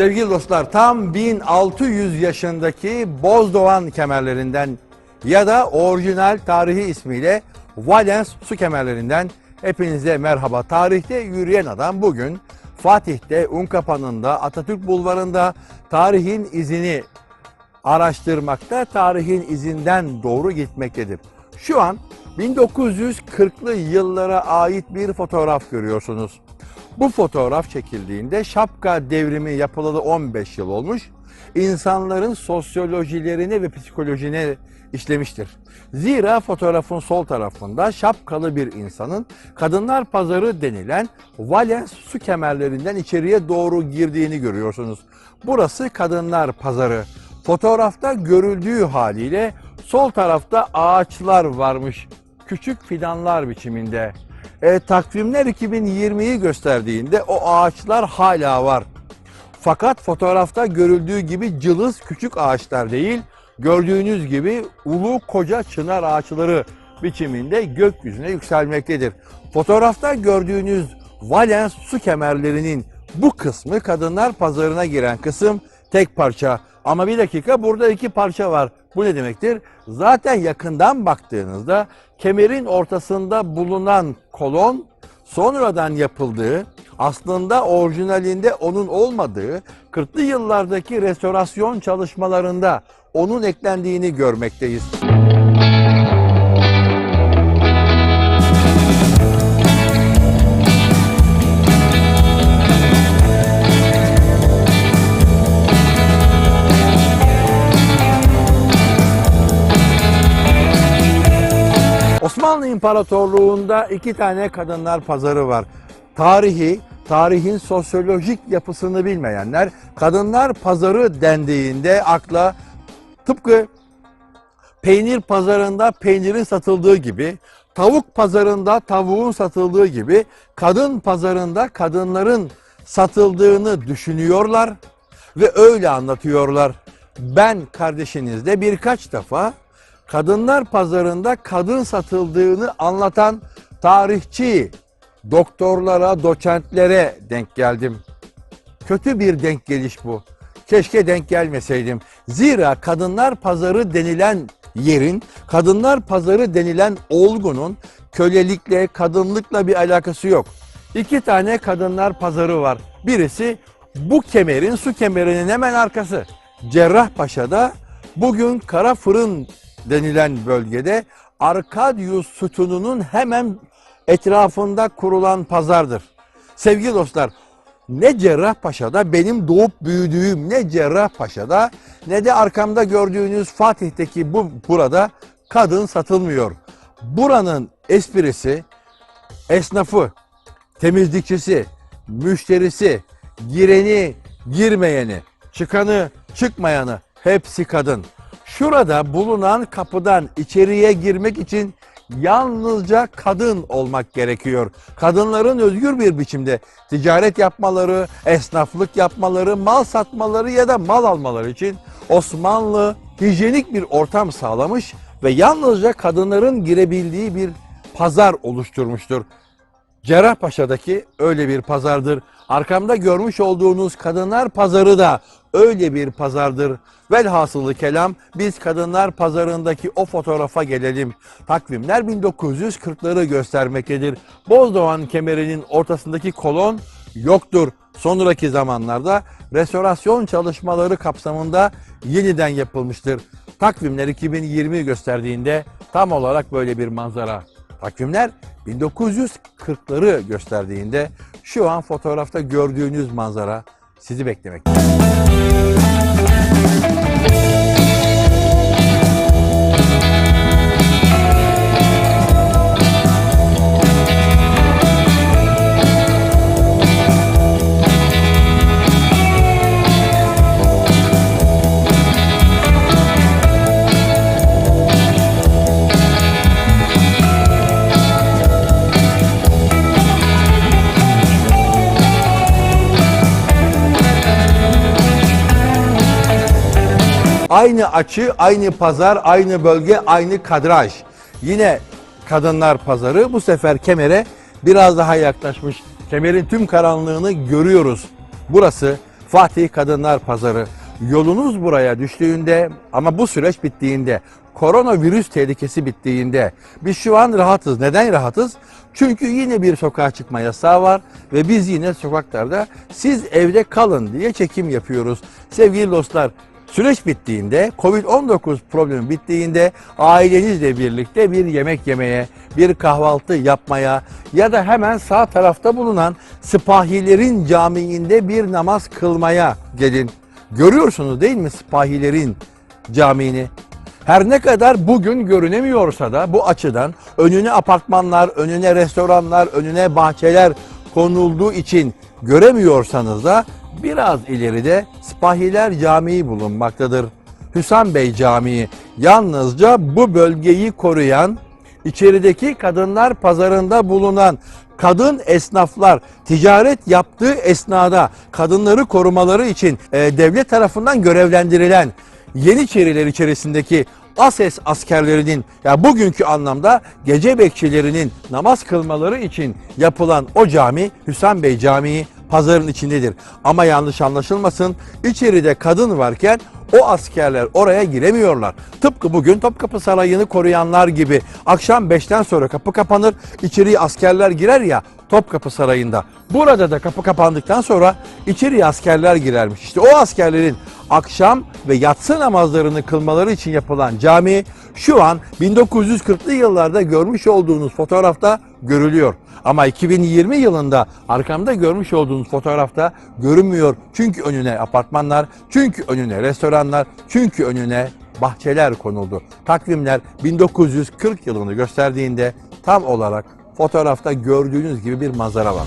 Sevgili dostlar tam 1600 yaşındaki Bozdoğan kemerlerinden ya da orijinal tarihi ismiyle Valens su kemerlerinden hepinize merhaba. Tarihte yürüyen adam bugün Fatih'te, Unkapanı'nda, Atatürk Bulvarı'nda tarihin izini araştırmakta, tarihin izinden doğru gitmektedir. Şu an 1940'lı yıllara ait bir fotoğraf görüyorsunuz. Bu fotoğraf çekildiğinde şapka devrimi yapılalı 15 yıl olmuş. İnsanların sosyolojilerine ve psikolojine işlemiştir. Zira fotoğrafın sol tarafında şapkalı bir insanın kadınlar pazarı denilen Valens su kemerlerinden içeriye doğru girdiğini görüyorsunuz. Burası kadınlar pazarı. Fotoğrafta görüldüğü haliyle sol tarafta ağaçlar varmış. Küçük fidanlar biçiminde. E, takvimler 2020'yi gösterdiğinde o ağaçlar hala var. Fakat fotoğrafta görüldüğü gibi cılız küçük ağaçlar değil, gördüğünüz gibi ulu koca çınar ağaçları biçiminde gökyüzüne yükselmektedir. Fotoğrafta gördüğünüz Valens su kemerlerinin bu kısmı kadınlar pazarına giren kısım tek parça. Ama bir dakika burada iki parça var. Bu ne demektir? Zaten yakından baktığınızda kemerin ortasında bulunan kolon sonradan yapıldığı, aslında orijinalinde onun olmadığı 40'lı yıllardaki restorasyon çalışmalarında onun eklendiğini görmekteyiz. Osmanlı İmparatorluğu'nda iki tane kadınlar pazarı var. Tarihi, tarihin sosyolojik yapısını bilmeyenler kadınlar pazarı dendiğinde akla tıpkı peynir pazarında peynirin satıldığı gibi, tavuk pazarında tavuğun satıldığı gibi kadın pazarında kadınların satıldığını düşünüyorlar ve öyle anlatıyorlar. Ben kardeşinizle birkaç defa kadınlar pazarında kadın satıldığını anlatan tarihçi doktorlara, doçentlere denk geldim. Kötü bir denk geliş bu. Keşke denk gelmeseydim. Zira kadınlar pazarı denilen yerin, kadınlar pazarı denilen olgunun kölelikle, kadınlıkla bir alakası yok. İki tane kadınlar pazarı var. Birisi bu kemerin, su kemerinin hemen arkası. Cerrahpaşa'da bugün Kara Fırın denilen bölgede Arkadius sütununun hemen etrafında kurulan pazardır. Sevgili dostlar, ne Cerrahpaşa'da benim doğup büyüdüğüm ne Cerrahpaşa'da ne de arkamda gördüğünüz Fatih'teki bu burada kadın satılmıyor. Buranın esprisi esnafı, temizlikçisi, müşterisi, gireni, girmeyeni, çıkanı, çıkmayanı hepsi kadın. Şurada bulunan kapıdan içeriye girmek için yalnızca kadın olmak gerekiyor. Kadınların özgür bir biçimde ticaret yapmaları, esnaflık yapmaları, mal satmaları ya da mal almaları için Osmanlı hijyenik bir ortam sağlamış ve yalnızca kadınların girebildiği bir pazar oluşturmuştur. Cerrahpaşa'daki öyle bir pazardır. Arkamda görmüş olduğunuz kadınlar pazarı da öyle bir pazardır. Velhasılı kelam biz kadınlar pazarındaki o fotoğrafa gelelim. Takvimler 1940'ları göstermektedir. Bozdoğan kemerinin ortasındaki kolon yoktur. Sonraki zamanlarda restorasyon çalışmaları kapsamında yeniden yapılmıştır. Takvimler 2020 gösterdiğinde tam olarak böyle bir manzara. Takvimler 1940'ları gösterdiğinde şu an fotoğrafta gördüğünüz manzara sizi beklemekte. Aynı açı, aynı pazar, aynı bölge, aynı kadraj. Yine kadınlar pazarı bu sefer kemere biraz daha yaklaşmış. Kemerin tüm karanlığını görüyoruz. Burası Fatih Kadınlar Pazarı. Yolunuz buraya düştüğünde ama bu süreç bittiğinde, koronavirüs tehlikesi bittiğinde biz şu an rahatız. Neden rahatız? Çünkü yine bir sokağa çıkma yasağı var ve biz yine sokaklarda siz evde kalın diye çekim yapıyoruz. Sevgili dostlar Süreç bittiğinde, Covid-19 problemi bittiğinde ailenizle birlikte bir yemek yemeye, bir kahvaltı yapmaya ya da hemen sağ tarafta bulunan Sipahilerin Camii'nde bir namaz kılmaya gelin. Görüyorsunuz değil mi Sipahilerin Camii'ni? Her ne kadar bugün görünemiyorsa da bu açıdan önüne apartmanlar, önüne restoranlar, önüne bahçeler konulduğu için göremiyorsanız da biraz ileride Sipahiler Camii bulunmaktadır. Hüsam Bey Camii yalnızca bu bölgeyi koruyan, içerideki kadınlar pazarında bulunan kadın esnaflar ticaret yaptığı esnada kadınları korumaları için e, devlet tarafından görevlendirilen Yeniçeriler içerisindeki ASES askerlerinin ya bugünkü anlamda gece bekçilerinin namaz kılmaları için yapılan o cami Hüsam Bey Camii pazarın içindedir. Ama yanlış anlaşılmasın içeride kadın varken o askerler oraya giremiyorlar. Tıpkı bugün Topkapı Sarayı'nı koruyanlar gibi akşam 5'ten sonra kapı kapanır, içeriye askerler girer ya Topkapı Sarayı'nda. Burada da kapı kapandıktan sonra içeriye askerler girermiş. İşte o askerlerin akşam ve yatsı namazlarını kılmaları için yapılan cami şu an 1940'lı yıllarda görmüş olduğunuz fotoğrafta görülüyor. Ama 2020 yılında arkamda görmüş olduğunuz fotoğrafta görünmüyor. Çünkü önüne apartmanlar, çünkü önüne restoranlar, çünkü önüne bahçeler konuldu. Takvimler 1940 yılını gösterdiğinde tam olarak fotoğrafta gördüğünüz gibi bir manzara var.